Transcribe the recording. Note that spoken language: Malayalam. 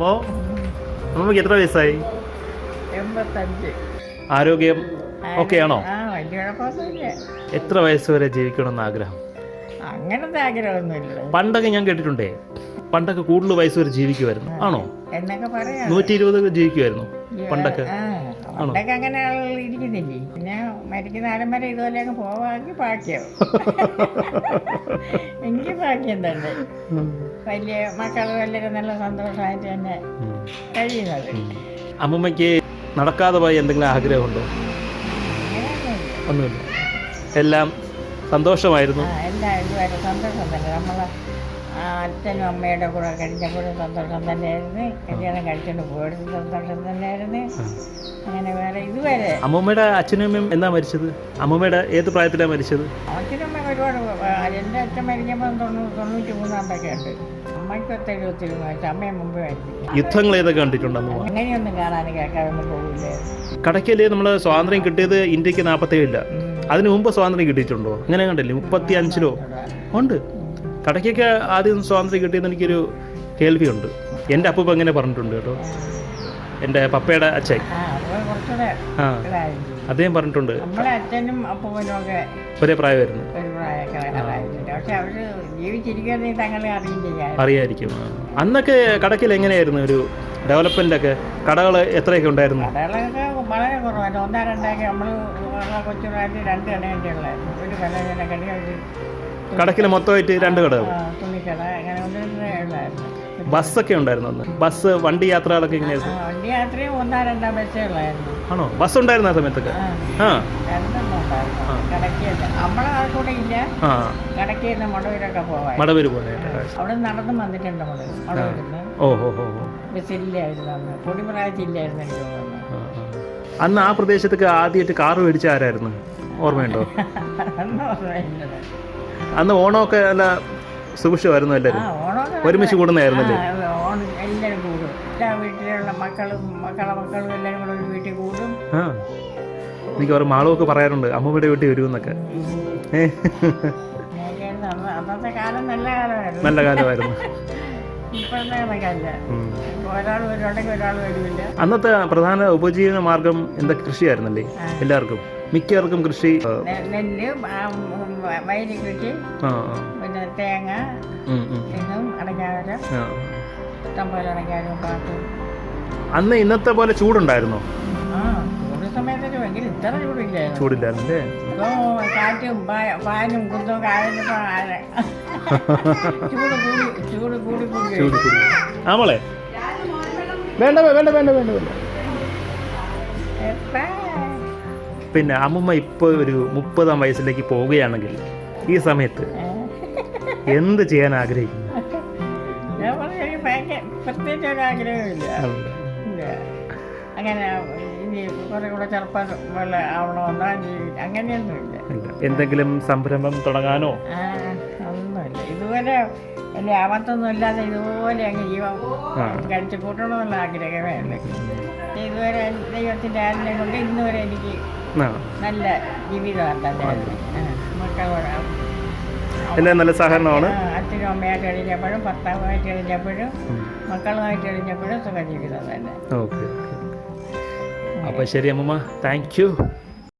അപ്പോൾ അമ്മമ്മക്ക് എത്ര വയസ്സായി? ആരോഗ്യം ഓക്കെ ആണോ എത്ര വയസ്സ് വരെ ജീവിക്കണമെന്ന് ആഗ്രഹം? അങ്ങനത്തെ ആഗ്രഹമൊന്നുമില്ല. പണ്ടൊക്കെ ഞാൻ കേട്ടിട്ടുണ്ടേ പണ്ടൊക്കെ കൂടുതൽ വയസ്സ് വരെ ജീവിക്കുമായിരുന്നു ആണോ? എന്നൊക്കെ പറയാം. നൂറ്റി ഇരുപത് ജീവിക്കുമായിരുന്നു പണ്ടൊക്കെ. പണ്ടൊക്കെ അങ്ങനെ ആളുകൾ ഇരിക്കുന്നില്ലേ? പിന്നെ മരിക്കുന്ന കാലം വരെ ഇതുപോലെ അങ്ങ് പോവാക്കി ഭാഗ്യം. എനിക്ക് ഭാഗ്യം തന്നെ. വലിയ മക്കൾ എല്ലാവരും നല്ല സന്തോഷമായിട്ട് തന്നെ. കഴിയുന്നത്. അമ്മമ്മയ്ക്ക് നടക്കാതെ പോയി എന്തെങ്കിലും ആഗ്രഹമുണ്ടോ? ഒന്നുമില്ല. എല്ലാം സന്തോഷമായിരുന്നു. സന്തോഷം തന്നെ. അച്ഛനും അമ്മയുടെ കൂടെ കഴിഞ്ഞപ്പോഴും സന്തോഷം തന്നെയായിരുന്നു. കല്യാണം കഴിച്ചുകൊണ്ട് പോയതും സന്തോഷം തന്നെയായിരുന്നു. അങ്ങനെ വേറെ ഇതുവരെ അമ്മൂമ്മയുടെ അച്ഛനും അമ്മയും എന്നാ മരിച്ചത്? അമ്മൂമ്മയുടെ ഏത് പ്രായത്തിലാണ് മരിച്ചത്? അച്ഛനമ്മ ഒരുപാട് എന്റെ അച്ഛൻ മരിക്കുമ്പോൾ തൊണ്ണൂറ്റി തൊണ്ണൂറ്റി മൂന്നാമ്പൊക്കെ ഉണ്ട് അമ്മയ്ക്ക് ഒത്ത എഴുപത്തി വയസ്സ് അമ്മയെ മുമ്പ് മരിച്ചു. യുദ്ധങ്ങൾ ഏതൊക്കെ കണ്ടിട്ടുണ്ട് അങ്ങനെയൊന്നും കാണാനും കേൾക്കാനൊന്നും പോകില്ല കടയ്ക്കൽ നമ്മൾ സ്വാതന്ത്ര്യം കിട്ടിയത് ഇന്ത്യയ്ക്ക് നാൽപ്പത്തേഴില്ല അതിന് മുമ്പ് സ്വാതന്ത്ര്യം കിട്ടിയിട്ടുണ്ടോ? അങ്ങനെ കണ്ടില്ലേ മുപ്പത്തി അഞ്ചിലോ ഉണ്ട്. കടയ്ക്കൊക്കെ ആദ്യം സ്വാതന്ത്ര്യം കിട്ടിയെന്ന് എനിക്കൊരു കേൾവിയുണ്ട്. എന്റെ അപ്പൂപ്പ അങ്ങനെ പറഞ്ഞിട്ടുണ്ട് കേട്ടോ. എന്റെ പപ്പയുടെ അച്ഛൻ. ആ അദ്ദേഹം പറഞ്ഞിട്ടുണ്ട്. ഒരേ പ്രായമായിരുന്നു. അറിയായിരിക്കും. അന്നൊക്കെ കടക്കിൽ എങ്ങനെയായിരുന്നു ഒരു ഡെവലപ്മെന്റ് ഒക്കെ കടകൾ എത്രയൊക്കെ ഉണ്ടായിരുന്നു? കടകളൊക്കെ വളരെ കുറവായിരുന്നു ഒന്നാ രണ്ടാക്കി നമ്മൾ രണ്ട് ഒരു കട കട ഒരു മൊത്തമായിട്ട് രണ്ട് കടകൾ. തുണിക്കട അങ്ങനെ ഒന്നേ ബസ്സൊക്കെ ഉണ്ടായിരുന്നു അന്ന്. ബസ് വണ്ടി യാത്രകളൊക്കെ ഇങ്ങനെ എങ്ങനെയായിരുന്നു വണ്ടി യാത്രയും ഒന്നാ രണ്ടാം ബസ്സേ ഉള്ളായിരുന്നു ആണോ? ബസ് ഉണ്ടായിരുന്നു ആ സമയത്തൊക്കെ? ആ ആ. രണ്ടെണ്ണം ഉണ്ടായിരുന്നു. ആ. കടയ്ക്ക് നമ്മളെ ആൾക്കൂടെ ഇല്ല. ആ. കടയ്ക്ക് നിന്ന് മുടവൂരൊക്കെ പോവാൻ മടവൂര് പോകാനായിട്ട് അവിടെ നടന്ന് വന്നിട്ടുണ്ട് നമ്മൾ അവിടെ ഇരുന്ന്. ഓ ഓ ഓ ഓ. ബസ്സില്ലായിരുന്നു അന്ന്. പൊടിപ്രായത്തില്ലായിരുന്നു എനിക്ക് തോന്നുന്നു. ആ, ആ. അന്ന് ആ പ്രദേശത്തൊക്കെ ആദ്യമായിട്ട് കാറ് മേടിച്ച ആരായിരുന്നു? ഓർമ്മയുണ്ടോ? അന്ന് ഓണമൊക്കെ നല്ല സുഭിക്ഷമായിരുന്നു ആ എല്ലാവരും ഒരുമിച്ച് കൂടുന്നതായിരുന്നല്ലേ? എല്ലാവരും കൂടും. എല്ലാ വീട്ടിലുള്ള മക്കളും മക്കളെ മക്കളും എല്ലാവരും കൂടെ ഒരു വീട്ടിൽ കൂടും. എനിക്ക് ഓരോ മാളുമൊക്കെ പറയാറുണ്ട് അമ്മയുടെ വീട്ടിൽ വരുമെന്നൊക്കെ. അന്നത്തെ കാലം നല്ല കാലമായിരുന്നു. നല്ല കാലമായിരുന്നു. അന്നത്തെ പ്രധാന ഉപജീവന മാർഗം എന്താ കൃഷിയായിരുന്നല്ലേ എല്ലാവർക്കും? മിക്കവർക്കും കൃഷി നെല്ല് വയലി കൃഷി. പിന്നെ തേങ്ങ. അടയ്ക്കാവരം. ഇഷ്ടംപോലെ അന്ന് ഇന്നത്തെ പോലെ ചൂടുണ്ടായിരുന്നോ ചൂടില്ലായിരുന്നല്ലേ കാറ്റും പാ- പാനും കുത്തും കായലിപ്പോ ചൂട് കൂടി ചൂട് കൂടി കൂടി ചൂട് കൂടി ആ മോളെ വേണ്ട വേണ്ട വേണ്ട വേണ്ട വേണ്ട? പിന്നെ അമ്മമ്മ ഇപ്പോൾ ഒരു മുപ്പതാം വയസ്സിലേക്ക് പോവുകയാണെങ്കിൽ ഈ സമയത്ത് എന്ത് ചെയ്യാൻ ആഗ്രഹിക്കുന്നു? പ്രത്യേകിച്ച് ഒരു ആഗ്രഹമില്ല. അങ്ങനെ അങ്ങനെയൊന്നുമില്ല. എന്തെങ്കിലും സംരംഭം തുടങ്ങാനോ? ഒന്നുമില്ല. ഇതുപോലെ വലിയ ആപത്തൊന്നും ഇല്ലാതെ ഇതുപോലെ അങ്ങ് ജീവൻ. കഴിച്ചു കൂട്ടണമെന്നുള്ള ആഗ്രഹമേ ഉള്ളൂ. ഇതുവരെ ദൈവത്തിന്റെ ആരിനെ കൊണ്ട് ഇന്നുവരെ എനിക്ക് നല്ല ജീവിതമാണ് എല്ലാം നല്ല സഹകരണമാണ്. അച്ഛനും അമ്മയായിട്ട് കഴിഞ്ഞപ്പോഴും ഭർത്താവുമായിട്ട് കഴിഞ്ഞപ്പോഴും ഉം. മക്കളുമായിട്ട് കഴിഞ്ഞപ്പോഴും സുഖജീവിതം തന്നെ. ഓക്കെ അപ്പോൾ ശരി അമ്മമ്മ. Thank you